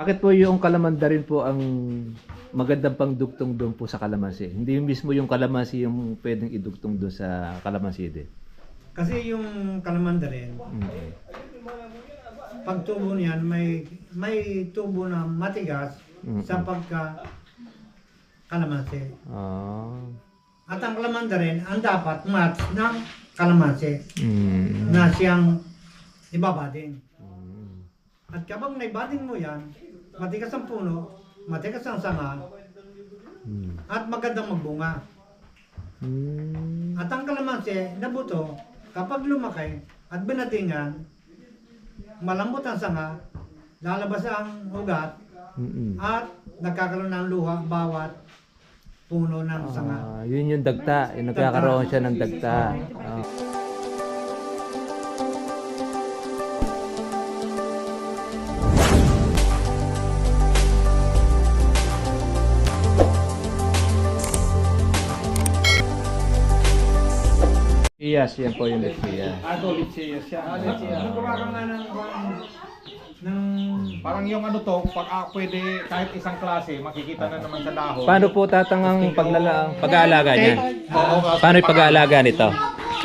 Bakit po yung kalamanda rin po ang magandang pangdugtong doon po sa kalamansi? Hindi mismo yung kalamansi yung pwedeng idugtong doon sa kalamansi din. Kasi yung kalamanda rin, Mm. pag tubo niyan, may, may tubo na matigas Mm-mm. sa pagka kalamansi. Ah. At ang kalamanda rin, ang dapat mat ng kalamansi Mm. na siyang ibabading. Mm. At kapag naibading mo yan, matigas ang puno, matigas ang sanga, Mm. at magandang magbunga. Mm. At ang kalamansi na buto, kapag lumaki at binadingan, malambot ang sanga, lalabas ang ugat, Mm-mm. at nagkakaroon ng luha bawat puno ng sanga. Ah, yun yung dagta. Yung nagkakaroon siya ng dagta. Ah. Yes, yan po yung Lexia. Ano, Litsea siya. Ano gawa ka nga ng, ng Parang yung ano to, pag ah, pwede kahit isang klase, makikita na naman sa dahon. Paano po tatangang paglala pag-aalaga niyan? Oo, Paano yung pag-aalaga nito?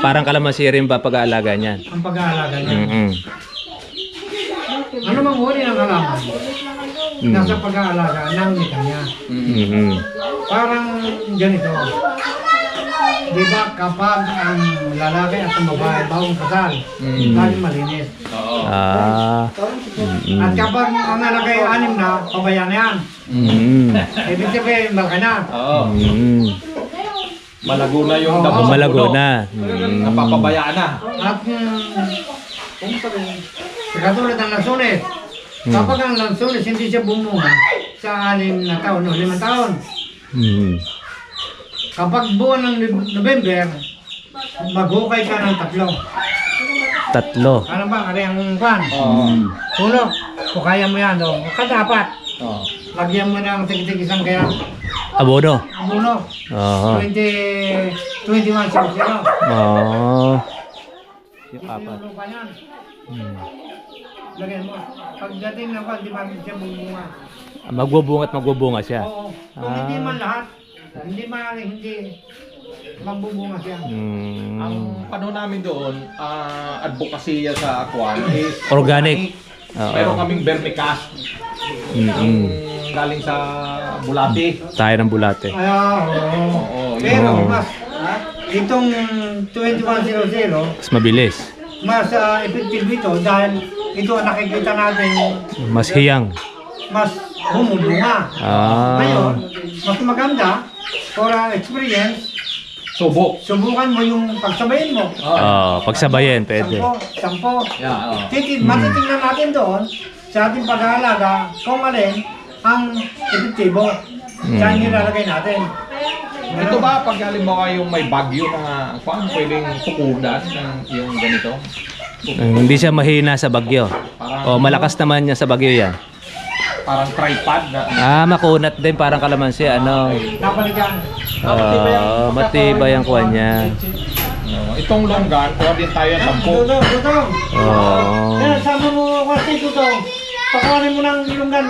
Parang kalamansi rin ba pag-aalaga niyan? ang pag-aalaga niya. Mm-mm. Ano mang uri ng halaman? Mm. Nasa pag-aalaga ng nika niya. Mm-mm. Parang ganito. Di ba kapag ang lalaki at ang babae bagong kasal, Mm. laging malinis. Ah. At kapag ang lalaki anim na, pabayaan na yan. Mm. Ibig sabihin, malaki na. Oo. Mm. Malago na yung damo sa Malago na. Mm. Napapabayaan na. At mm, katulad ng lansunis, Hmm. kapag ang lansunis hindi siya bumunga sa anim na taon o limang taon, Mm. Kapag buwan ng Nov- November, maghukay ka ng tatlo. Tatlo. Ano ba? Ano ang kwan? Oo. Uno, kung kaya mo yan, o kadapat, Oo. lagyan mo ng tig-tig isang kaya. Abono. Uno, Oo. 20, 21 sa kilo. Oo. Yung apat. Uno pa yan. Mm. Lagyan mo. Pagdating ng kwan, di ba siya bumunga? Magbubunga at magbubunga siya. Oo. Kung Ah. hindi man lahat, hindi man hindi magbubunga siya. Mm. Ang panahon namin doon, ah advokasya sa Aquan is Organic. Oo. Meron kaming vermicast. Ang galing sa Bulati. Tayo ng bulate. Ay, ah, oo. Oo. Pero Oo. mas, itong 2100, Mas mabilis. mas uh, effective ito dahil ito ang nakikita natin Mas hiyang. mas humubunga. Ah. Ngayon, mas maganda for uh, experience, Subok. subukan mo yung pagsabayin mo. Oo. pagsabayin, pwede. Sampo, sampo. Yeah, oo. Matitingnan natin doon sa ating pag-aalaga kung alin ang epektibo sa Mm. nilalagay natin. Ito ba pag halimbawa yung may bagyo na kung pwedeng tukudan ng yung ganito? Mm, Hindi siya mahina sa bagyo. Parang, O malakas naman niya sa bagyo yan. Parang tripod na Ah, makunat din parang kalamansi. Ano? Napaligan. Ah, matibay ang kuha niya. uh, itong longgan, kuha din tayo ng sampu. Dutong, dutong. Oo. Yan, sama mo kasi dutong. Pakuhanin mo ng lunggan.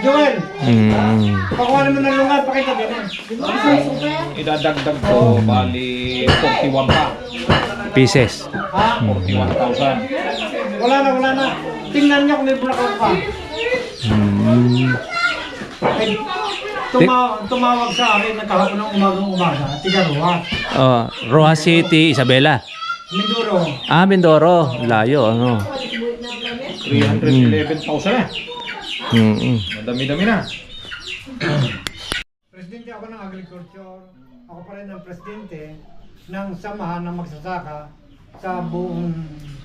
Joel, Mm. pakuhanin mo ng lunggan. Pakita din. Idadagdag ko, bali 41 pa. Pieces. Ha? 41,000. Wala na, wala na. Tingnan niya kung may bulaklak pa. Mm. Ay, tuma tumawag sa akin na kahapon ng umagang umaga. Tiga Ruas. Oh, Rojas City, Isabela. Minduro. Ah, Mindoro. Layo, ano. 311,000 na. Mm. Madami-dami na. Presidente ako ng agriculture. Ako pa rin ang presidente ng samahan ng magsasaka sa buong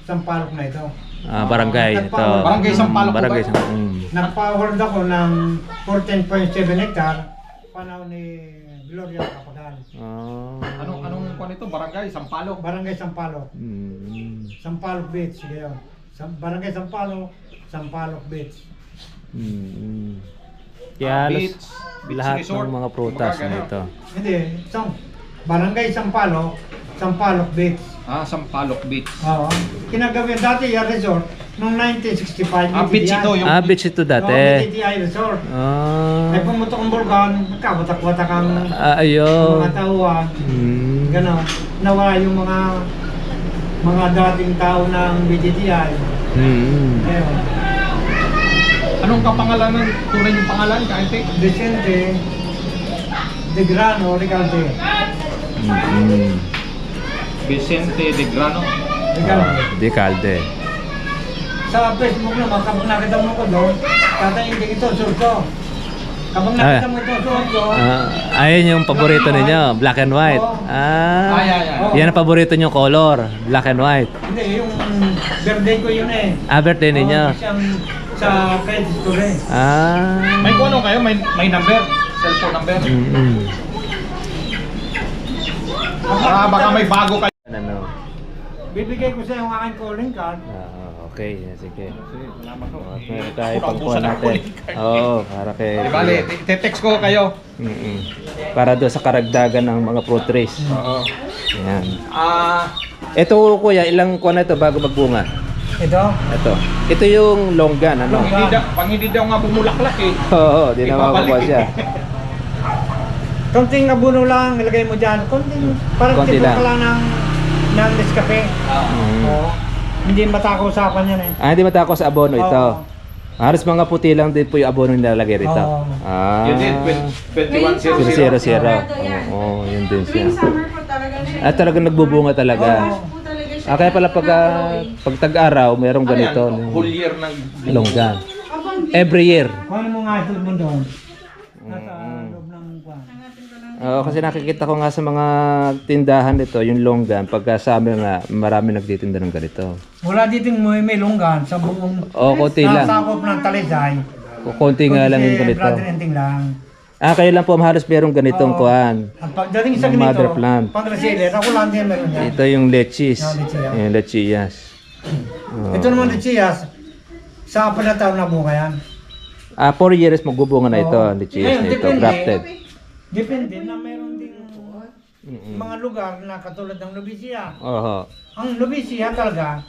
Sampaloc na ito. Ah, barangay ito. Barangay Sampaloc po Barangay ba? Sampaloc. Mm. Nagpa-award ako ng 14.7 hectare panahon ni Gloria Capagal. Ah. Anong anong kuan ito? Barangay Sampaloc. Barangay Sampaloc. Mm. Sampaloc Beach. Ngayon. Sam Barangay Sampaloc, Sampaloc Beach. Mm. Ah, Kaya halos beach, beach lahat resort. ng mga prutas Kumbaga, na ito. Hindi, isang Barangay Sampaloc, Sampaloc Beach. Ah, Sampaloc Beach. Oo. Kinagawin dati yung resort noong 1965. Ah, beach ito yung... Ah, beach ito Oo, dati. BTTI Resort. Ah, Ay pumutok ang bulkan, kabatak-batak ang ah ayun. mga tauhan. Hmm. Ganon. Nawala yung mga mga dating tao ng BTTI. Hmm. Ayun. Anong kapangalanan? Tunay yung pangalan, kainte? Vicente de Grano Recalde. Hmm. Vicente de Grano. Di kalde. Sa Facebook naman, kapag nakita mo ko doon, tatayin ito, surto. Kapag nakita Ah. mo ito, surto, Ah, ayun yung paborito ninyo, black and white. Ah, Ay, ay, ay. yan ang paborito nyo color, black and white. hindi, yung birthday ko yun eh. Ah, birthday ninyo. Oo, siyang sa credit score eh. Ah. May kung ano kayo? May, may number? Cellphone number? Mm-mm. Ah, baka may bago kayo. Ano? Bibigay ko sa yung aking calling card. Ah, okay, sige. Salamat ho. Oh, meron tayo pangkuha natin. Oo, para kay... Di bali, te-text ko kayo. Mm-mm. Para doon sa karagdagan ng mga fruit trees. Oo. Yan. Ah, Ito kuya, ilang kuha na ito bago magbunga? Ito, Ito. Ito yung longgan, ano? pang hindi, daw, pang hindi daw nga bumulaklak eh. Oo, di na Ibabalik. makakuha siya. konting abuno lang, ilagay mo dyan. Konting, parang Konti tipo lang. ka lang ng, ng Nescafe. Mm. Oo. Hindi matako-usapan yan eh. Ah, hindi matako sa abono ito. Oo. Halos mga puti lang din po yung abono nilalagay rito. Oo. Ah. Yun din, 21 Zero, zero, zero. Oo, yun din siya. Tuwing summer po talaga siya. Ah, talagang nagbubunga talaga. Fresh po talaga siya. Ah, kaya pala pag, ah, pag tag-araw, mayroong ganito. Ano yan? Whole year ng Longgan. Abang Every year. Kung ano mo nga ito mo doon. Mm. Nasa kwan. Oo, kasi nakikita ko nga sa mga tindahan nito, yung longgan, pagka summer nga, marami nagtitinda ng ganito. Wala dito may, may lunggan sa buong Oo, konti lang. sakop ng Talisay. Konti nga lang yung ganito. Brother Enting lang. Ah, kayo lang po halos merong ganitong Oo. kuan. At pagdating sa Ng ganito, mother plant. pang reseller, ako lang din meron yan. Ito yung lechis. Ah, lechia. Yung lechillas. Oo. Ito naman ni Chias, sa apat na taon na bunga yan. Ah, 4 years magbubunga na ito, Oo. lechillas Ngayon, na ito, depende. grafted. Depende na meron ding Mm-mm. mga lugar na katulad ng Lubisia. Oho. Ang Lubisia talaga,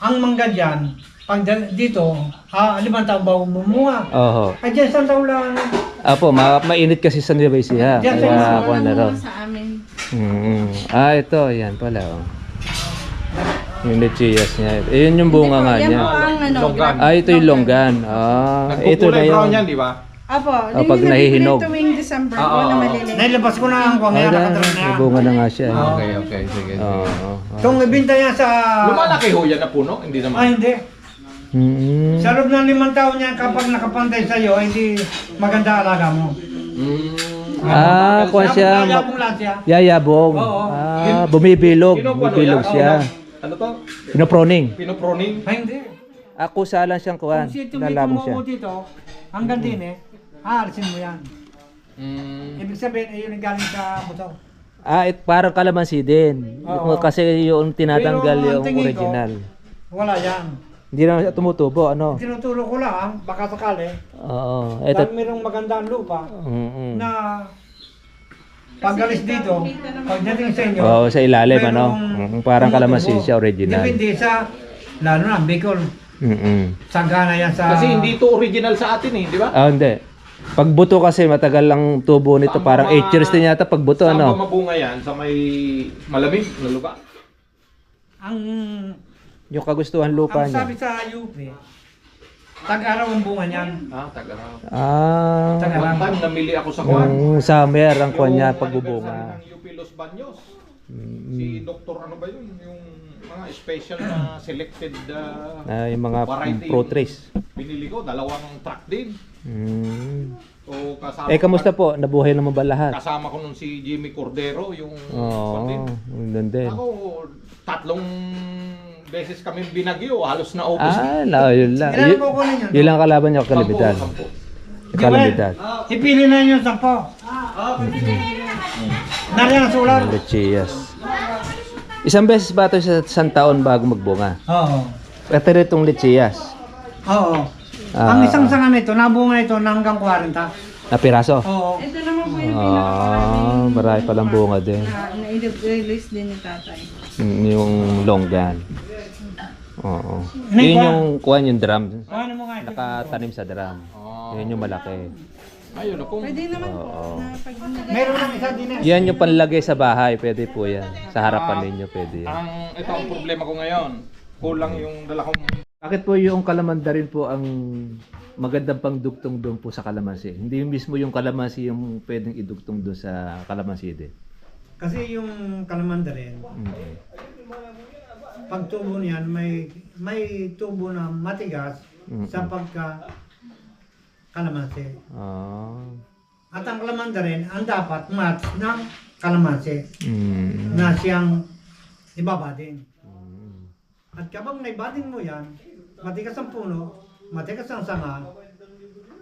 ang mangga dyan, pag da- dito, ah, limang taon bago bumunga. Oho. Ay, dyan isang taon lang. Apo, ma mainit kasi sa Nueva Ecija. Diyan sa Kaya na raw. sa amin. Mm. Ah, ito, yan pala. Oh. Yung lechillas niya. Ayun yung bunga nga Yan niya. po ang ano. Ah, ito yung longgan. Ah, ito na Nagkukulay brown yan, di ba? Apo, Ah, hindi pag na nahihinog. tuwing December Ah, po ah, na ah. maliliit. Nailabas ko na ang Ay, ngayon na, may bunga na nga siya. Ah, Okay, okay, sige. Oo. sige. oo, oo. Kung ibinta yan sa... Lumalaki ho yan na puno? Hindi naman. Ay, hindi. Mm. Sa loob ng limang taon yan, kapag nakapantay sa'yo, hindi maganda alaga mo. Mm. Ah, kuha siya. ma- Yabong lang siya. Yayabong. Oo. Ah, bumibilog. Bumibilog siya. Ano to? Pinoproning. Pinoproning? Ay, hindi. Ako sa lang siyang kuhan. Kung si mo siya. dito, hanggang din eh, aalisin mo yan. Mm. Ibig sabihin, eh, yun ang galing sa buto. Ah, it, parang kalamansi din. Oo. Kasi yung tinatanggal Pero ang yung tingin ko, original. Wala yan. Hindi na siya tumutubo, ano? Tinuturo ko lang, baka sakali, Oo. dahil Ito. mayroong magandang lupa Mm-mm. na pagalis dito, pagdating sa inyo, Oo, sa ilalim, ano? Mm, parang kalamansi siya, original. Depende sa, lalo na, Bicol, Mm-mm. sagana yan sa... Kasi hindi ito original sa atin eh, di ba? Ah, hindi. Pag buto kasi matagal lang tubo nito, Saan parang ba 8 years din yata pag buto, Saan ba ano? mabunga yan? Sa may malamig na lupa? Ang, Yung kagustuhan lupa ang niya. sabi sa UP, tag-araw ang bunga niyan. Ah, tagaraw. Ah, Taga- One time namili ako sa kwan. yung summer ang kuha niya Yung pagbubunga. anniversary ng UP Los Baños. Mm, Si Doktor ano ba yun? Yung mga special na selected uh, Ah, yung mga variety. pro trace. Binili ko, dalawang truck din. Mm. So, kasama, Eh, kamusta po? Nabuhay naman ba lahat? Kasama ko nun si Jimmy Cordero, yung Oo, din. Ako, tatlong beses kami binagyo, halos na ubos. Ah, no, yun lang. Ilan Yun, po kunin yun? yun lang kalaban niya. Sampo, sampo. Kalamidad. Ipili na yun sa po. Nariyan ang sulat. Lechillas. Isang beses ba ito sa isang taon bago magbunga? Oo. Ito rin itong lechillas. Oo. Ah. ang isang sanga nito, nabunga ito na hanggang 40. Na piraso? Oo. Ito naman po yung Ah, marami palang bunga din. na na-release din ni tatay. Mm, Yung longgan. Oo. Ano Yun yung kuha yung drum. Ano mo nga? Nakatanim sa drum. Yun yung malaki. Ayun, kung Pwede naman po Oo. na pag Meron lang isa din eh. Yan yung panlagay sa bahay. Pwede po yan. Sa harapan ninyo pwede yan. ang ito ang problema ko ngayon. Kulang yung dala kong Bakit po yung kalamanda rin po ang magandang pangdugtong doon po sa kalamansi? Hindi yung mismo yung kalamansi yung pwedeng idugtong doon sa kalamansi din. Kasi yung kalamanda rin, Mm. pag tubo niyan, may may tubo na matigas Mm. sa pagka kalamansi. Ah. At ang kalamanda rin, ang dapat match ng kalamansi Mm. na siyang ibabading. Mm. At kapag naibading mo yan, matigas ang puno, matigas ang sanga,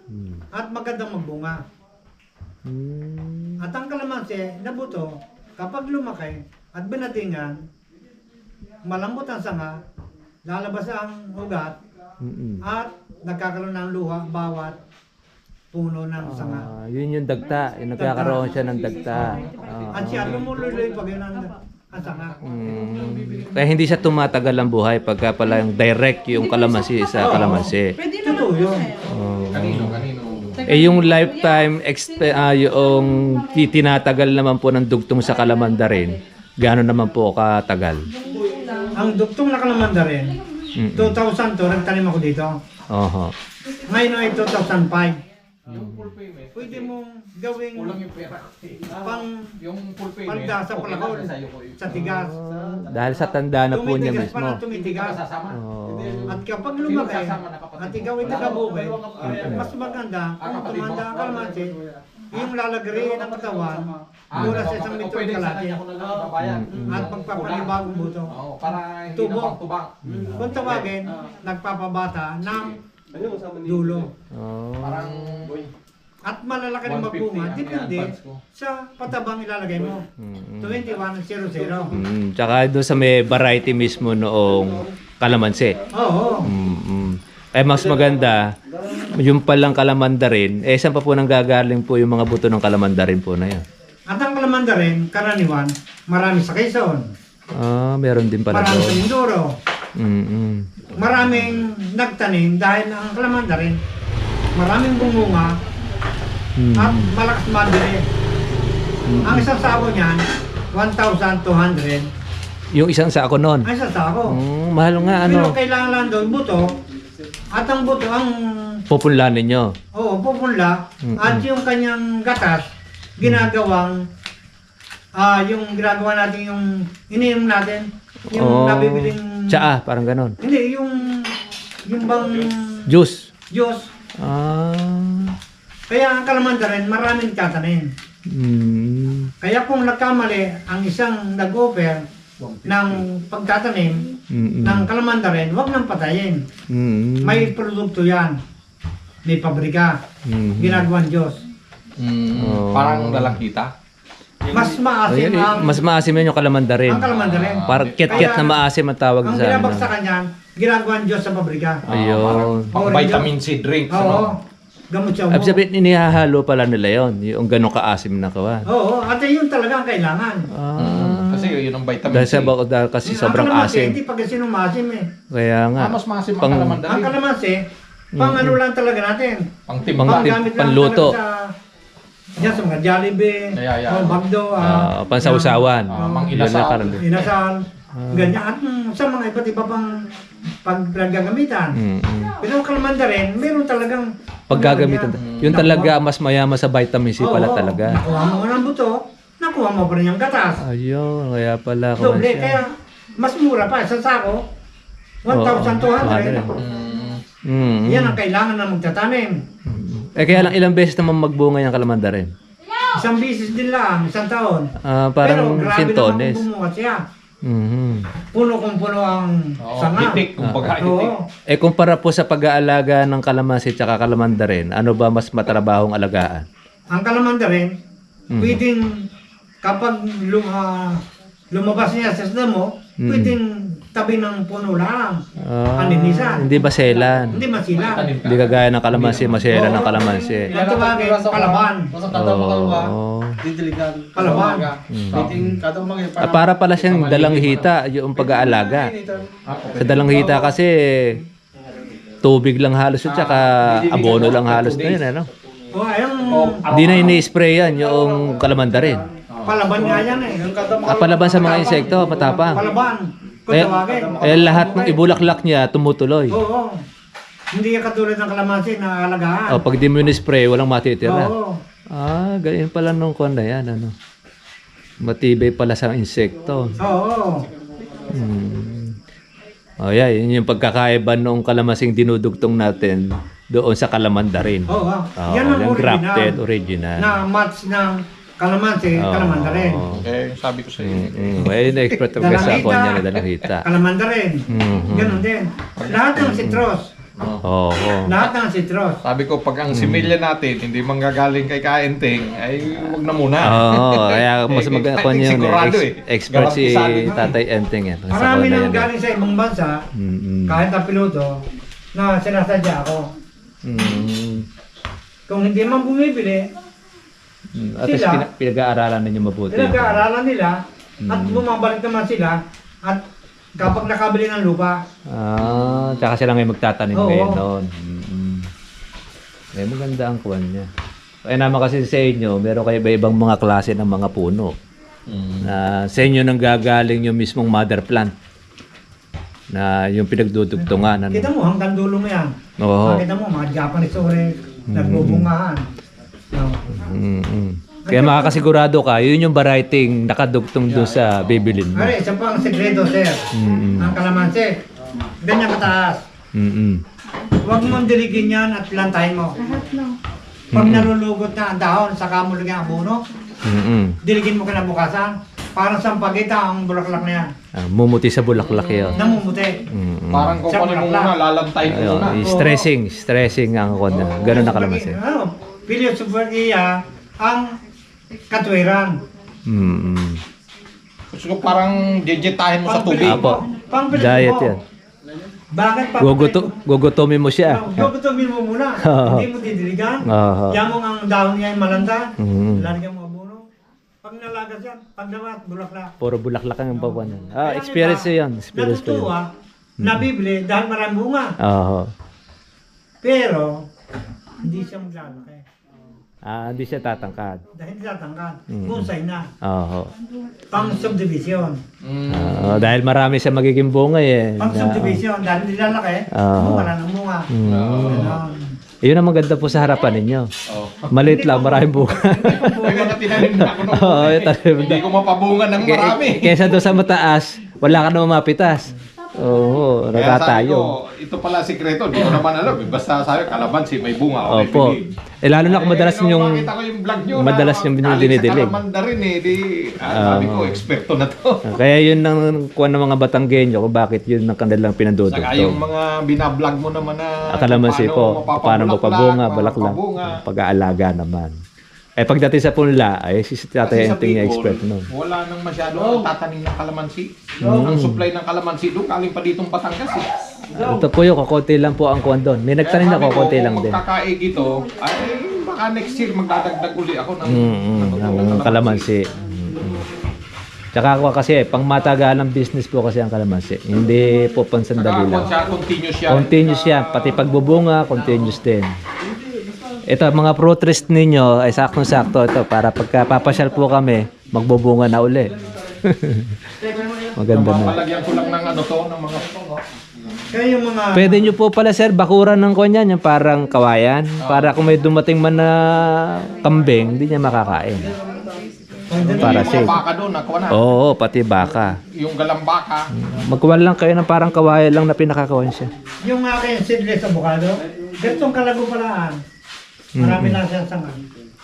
Mm. at magandang magbunga. Mm. At ang kalamansi na buto, kapag lumaki at binatingan, malambot ang sanga, lalabas ang ugat, Mm-mm. at nagkakaroon ng luha bawat puno ng sanga. Ah, yun yung dagta. Yung nagkakaroon siya ng dagta. Ah. At siya lumululoy pag yun ang, ang sanga. Mm. Kaya hindi siya tumatagal ang buhay pagka pala yung direct yung kalamansi sa kalamansi. Pwede naman Totoo yun. Oh. kanino, kanino. Eh yung lifetime expe- ah, yung ti- tinatagal naman po ng dugtong sa kalamanda rin, gaano naman po katagal? Ang duktong na kalamanda rin, Mm-mm. 2002, nagtanim ako dito. Oho. Ngayon ay 2005. Yung full payment. Pwede mong gawing Kulang yung pera. pang Yung full payment. palda sa okay lang palakol, sa'yo ko. sa tigas. Dahil sa tanda na po niya Tumitigas pa mismo. ng tumitigas. Sasama. Oh. At kapag lumaki, at ikaw ay nagabukay, mas maganda kung tumanda ang kalamansi, yung lalagari ng katawan mula sa isang metro pwede sa kalati kanya ko na lang babayan. at magpapanibagong buto. Oo, para hindi Tubo. na pang tubang. Kung tawagin, nagpapabata ng dulo. Oh. Parang At malalaki ng 150 magbunga, ang depende ko. sa patabang ilalagay mo. Mm-mm. 21.00. Mm, tsaka doon sa may variety mismo noong kalamansi. Oo. Mm-mm. Kaya mas maganda, yung palang kalamanda rin, eh saan pa po nang gagaling po yung mga buto ng kalamanda rin po na yun? At ang kalamanda rin, karaniwan, marami sa Quezon, Ah, meron din pala marami sa doon. Mindoro, Mm-mm. maraming nagtanim dahil ang kalamanda rin, maraming bumunga Mm. at malakas mabili. Ang isang sako niyan, 1,200 Yung isang sa ako noon. ang isang sako. Mm, mahal nga Pero ano, kailangan lang doon buto at ang buto ang pupunla ninyo. oo, pupunla Mm-mm. at yung kanyang gatas ginagawang ah yung ginagawa natin yung iniinom natin yung Oh, nabibiling Tsaa, parang ganon. hindi yung yung bang Juice. Diyos Ah. kaya ang kalamanda rin maraming tatanim Mm. kaya kung nagkamali ang isang nag-offer ng pagtatanim Mm-mm. ng kalamanda rin huwag nang patayin Mm. may produkto yan may pabrika Mm. ginagawan Diyos mm, Oh. parang dalang kita. Mas maasim eh, ang mas maasim yun yung kalamanda rin. ang kalamanda rin Parang kiat-kiat na maasim ang tawag ang sa ano. binabagsakan niyan ginagawan Diyos sa pabrika Ah, Ayun. parang pang vitamin C drinks. oo ano? gamot siya Ibig sabihin, inihahalo pala nila yon yung ganong kaasim na kawan. oo at yun talaga ang kailangan Mm, Ah. Kasi yun ang vitamin Dahil C. sa bako dahil kasi Ang sobrang kalamansi, asim. hindi pag sino maasim eh Kaya nga. Ah, mas maasim ang Pang- kalamanda ang rin. kalamansi pang ano lang talaga natin Pang Pang- timbang. panggamit lang panluto. talaga sa yan sa mga Jollibee Yeah, yeah. o bagdo Ah, pansawsawan. Ah, mang Yun na inasal. parang- inasal Ah. ganyan mm, sa mga iba't iba pang paggagamitan Mm, mm. pero ang kalamanda rin meron talagang Paggagamitan. Yung nakuha- talaga mas mayama sa vitamin C pala Oo, talaga. Nakuha mo ng buto, nakuha mo pa rin yung gatas. Ayun, kaya pala Doble, kaya mas mura pa sa sako. 1,200. Mm, Mm, Yan ang kailangan na magtatanim. Eh kaya lang ilang beses naman magbunga yung kalamanda rin. Isang bisis din lang, isang taon. Ah, parang Pero grabe sintones. naman bumunga siya. Mhm. Puno kung puno ang Oo, sanga. itik, kumbaga itik. Oo. Eh kumpara po sa pag-aalaga ng kalamansi at kalamanda rin, ano ba mas matrabahong alagaan? Ang kalamanda rin, Mhm. pwedeng kapag lum, ah, lumabas niya sa damo, Mhm. pwedeng tabi ng puno lang. Ah, Paninisan. hindi baselan. Hindi masila. Hindi kagaya ng kalamansi, masela ng kalamansi. Ang tawagin, palaban. Oo. Didiligan. Palaban. Kada mga Ah, para pala siyang dalang hita, yung pag-aalaga. Sa dalang hita kasi, tubig lang halos at saka abono lang halos na yun, ano? O, ayun, Hindi na ini-spray yan, yung kalamanda rin. palaban nga yan eh. Ah, palaban sa mga insekto, matapang. Palaban. Kung Eh, tawagin. eh lahat ng ibulaklak niya tumutuloy. Oo. Hindi ka katulad ng kalamansi na alagaan. Oh, pag di mo ni-spray, walang matitira. Oo. Ah, ganyan pala nung kon na yan, ano? Matibay pala sa insekto. Oo. Hmm. Oh, yeah, yun yung pagkakaiba nung kalamasing dinudugtong natin doon sa kalamanda rin. Oo. Oo, yan ang yung original. grafted, original. Na match ng kalamansi, Oo. kalamanda rin. Eh, sabi ko sa iyo. Mm, mm. Eh, na-expert ako sa ako niya na dalang hita. Kalamanda rin. Mhm. Ganun din. Lahat ng citrus. Oo. Lahat ng citrus. Sabi ko, pag ang similya natin hindi manggagaling kay Kaenting, ay wag na muna. Oo, kaya mas Eh, mag I ako think niya sigurado eh. eh. Expert si. Tatay Enteng eh. Marami nang yan, galing sa ibang bansa, Mm, kahit na piloto, na sinasadya ako. mm, mm. Kung hindi man bumibili, Mm, At least Sila- pina- pinag-aaralan ninyo mabuti. pinag-aaralan nila at Mm. bumabalik naman sila at kapag nakabili ng lupa, Ah, tsaka sila ngayon magtatanim Oo. ngayon noon. Mm-mm. Eh, maganda ang kuwan niya. Kaya naman kasi sa inyo, meron kayo iba-ibang mga klase ng mga puno. Na sa inyo nang gagaling yung mismong mother plant. Na yung pinagdudugtungan. Ano? kita mo hanggang dulo mo yan. Oo. Makita mo, mga Japanese orange, nagbubungahan. Mm-mm. Kaya makakasigurado ka, yun yung variety nakadugtong doon sa bibilin mo. Are, isa pang sekreto, sir. Mm-mm. Ang kalamansi, ganyan kataas. Mm-mm. Huwag mong diligin yan at plantahin mo. Pag nalulugot na ang dahon, saka mo lagyan ang buno, Mm-mm. diligin mo kinabukasan. Parang sampagita ang bulaklak na yan. Ah, mumuti sa bulaklak yun. Namumuti. Mm-mm. Parang kung Sa ano mo bulaklak. muna, lalantayin mo Ayun, muna. stressing, stressing ang kon na. Ganun na kalamansi. Ano, Pilyo super iya ang katwiran. Gusto ko parang jejetahin mo sa tubig. Apo. Pang Diet yan. Bakit pa? Guguto, gugutomin mo siya. Gugutomin mo muna. Hindi mo didiligan. Yan mo ang dahon niya ay malanda. Mhm. Lalagyan mo abono. Pag nalagas yan, pag namat, bulaklak. Puro bulaklak ang papanan. Ah, experience yan. Experience ko yan. Nabibili dahil maraming bunga. Oo. Pero, hindi siya maglalaki. Ah, hindi siya tatangkad. Dahil tatangkad. Mhm. Bonsai na. Oo. Pang subdivision. Mm. Oo, dahil marami siya magiging bungay eh. Pang Na- subdivision. Dahil hindi lalaki, Oo. wala nang bunga. Mm. Ganon. Yun ang maganda po sa harapan ninyo. Oh. Maliit lang, maraming bunga. May mga tinanim na ako ng Oo, bunga Hindi ko mapabungan ng marami. Kesa doon sa mataas, wala ka naman mapitas. Oo, Kaya sabi ko, natatayo. ito pala sikreto, hindi ko naman alam. eh. Basta sabi, kalamansi, may bunga. Okay, Opo. pili. Eh lalo na kung madalas Eh, nung yung makita ko yung vlog nyo madalas yung dinidilig. Sa kalamanda rin eh. Di, ah, sabi ko, eksperto na to. Kaya yun ang kuha ng mga Batanggenyo kung bakit yun ang kanilang Saka yung pinadudugtong. mga binablog mo naman na Akalamansi po, paano magpabunga, balaklak, magpabunga. pag-aalaga naman. Eh pagdating sa punla, ay si tatay ang tingin Bicol, expert no. wala nang masyado tatanim ng kalamansi. Ang supply ng kalamansi doon, galing pa ditong Batangas eh. Ito po yung kakonti lang po ang kuwan doon. May nagtanim na kakonti lang kung din. magkakaig ito, ay baka next year magdadagdag uli ako ng, Mm, ng- mm, ng ang kalamansi. Mm. Tsaka ako kasi, pang matagalang business po kasi ang kalamansi. Hindi po pansandali kung lang. siya, continuous siya. Continuous yan. Pati pagbubunga, continuous din. Ito, mga trees ninyo ay saktong-sakto ito para pagka papasyal po kami, magbubunga na uli. Maganda na. Papalagyan ko lang ng ano to, ng mga Kaya yung mga... Pwede nyo po pala sir, bakuran ng kanyan, yung parang kawayan. Para kung may dumating man na kambing, hindi niya makakain. Para yung mga safe. baka doon, nakuha na. Oo, pati baka. Yung galambaka, Magkuha lang kayo ng parang kawayan lang na pinakakawan siya. Yung aking seedless avocado, ganitong kalago palaan. Marami na siyang sanga.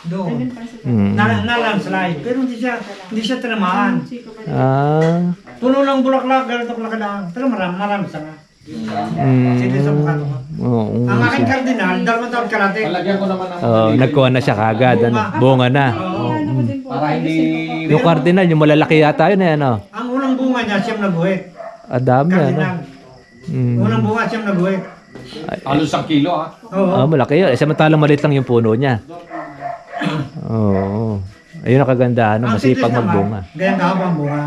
Doon. Mm. Na, na landslide. Pero hindi siya, hindi siya tinamaan. Ah. Puno ng bulaklak, ganito kalaki lang. Pero marami, marami sanga. Mm. Seedless avocado. Oo. Ang aking kardinal, dalawang taon kalate. palagyan ko naman ng Oh, nagkuha na siya kagad. Ano, bunga na. para hindi Yung cardinal, yung malalaki yata yun eh, ano? Ang unang bunga niya, siyam na buhit. Ah, dami ano. Kalinang. Mm. Unang bunga siyang nag-uwi. Halos isang kilo ha. Oo. Ah, malaki yun. Eh, samantalang maliit lang yung puno niya. Oo. Ayun ang kagandahan, no? Ang masipag magbunga. Ganyan kahaba ang bunga.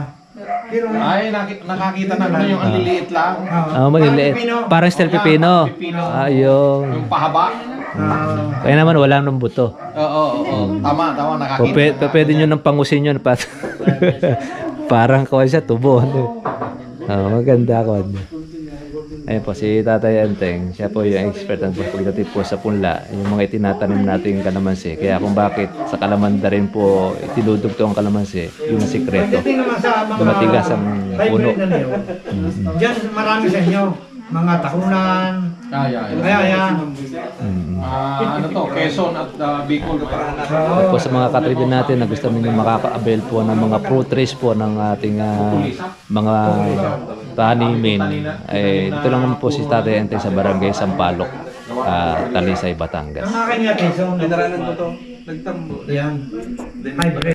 Pero, Ay, nakakita na naman yung ang liliit lang. Oo. Ah, maliliit. Parang style pipino. Pipino. Ayun. Yung pahaba. Ah, Kaya naman wala nang buto. Oo, oo, oo. Tama, tama. Nakakita. Pe, pe- pwede nyo nang pangusin yun. Pat Parang kawal siya, tubo. Ano? Oh, maganda ko. Ayun po, si Tatay Enteng, siya po yung expert ang pagdating po sa punla, yung mga itinatanim nating kalamansi. Kaya kung bakit sa kalamanda rin po itinudugto ang kalamansi, yung sikreto. Pagdating naman sa mga Tumatigas ang puno. na niyo, Diyan marami sa inyo. Mga takunan. Ay. Kaya yan. Mm. Ah, ano to? Quezon at uh, Bicol. At po sa mga katribin natin na gusto ninyo makaka-avail po ng mga fruit trees po ng ating ah, mga tanimin, eh, dito lang naman po si Tatay Enteng sa Barangay Sampaloc, ah, Talisay, Batangas. Ang mga kanya Quezon. Pinaranan ko to. Nagtambo. Yan.